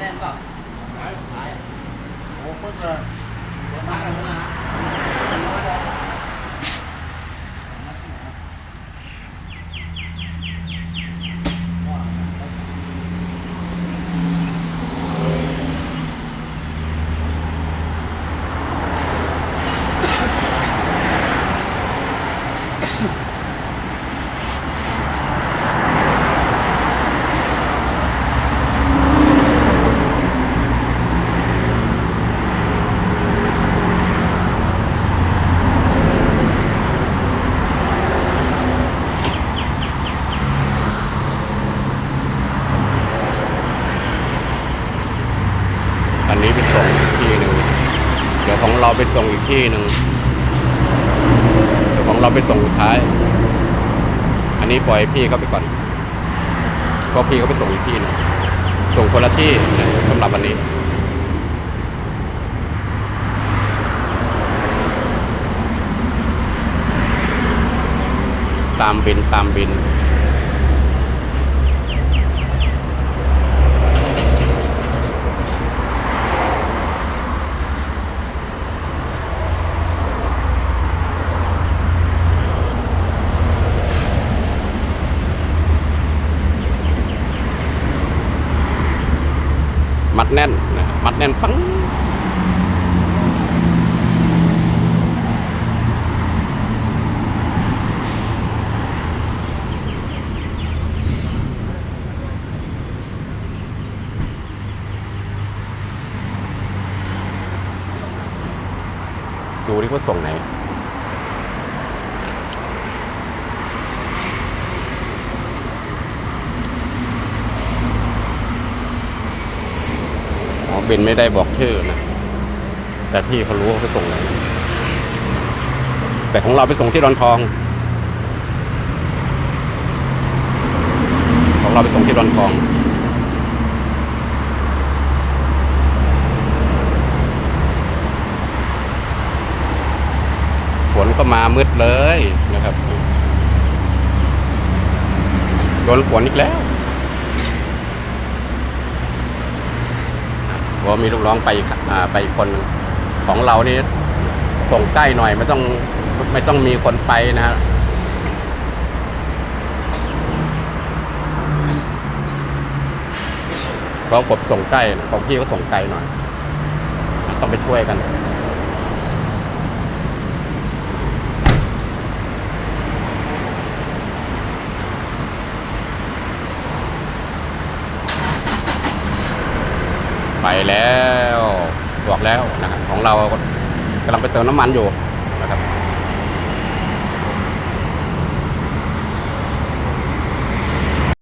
แน่นเปล่าไหนท้ายอะโอ้เพิ่งเลยประมาณนั้นนะอั นี้ไปส่งอีกที่หนึ่งเดี๋ยวของเราไปส่งอีกที่หนึ่งเดี๋ยวของเราไปส่งสุดท้าย อันนี้ปล่อยพี่เขาไปก่อนก็พี่เขาไปส่งอีกที่หนึงส่งคนละที่สำหรับวันนี้ตามบินตามบิน มัดแน่นนะมัดแน่นปังดูที่ว่าส่งไหน บนไม่ได้บอกชื่อนะ แต่พี่เขารู้ว่าไปส่งไหนแต่ของเราไปส่งที่ดอนทอง ของเราไปส่งที่ดอนทอง ฝนก็มามืดเลยนะครับโดนฝนอีกแล้ว เราะมีลูกน้องไปอ่าไปคนของเรานี่ส่งใกล้หน่อยไม่ต้องไม่ต้องมีคนไปนะฮะเพราะผมส่งใกล้ของพี่ก็ส่งไกลหน่อย ต้องไปช่วยกัน ไปแล้วบอกแล้วนะครับของเรากำลังไปเติมน้ำมันอยู่นะครับ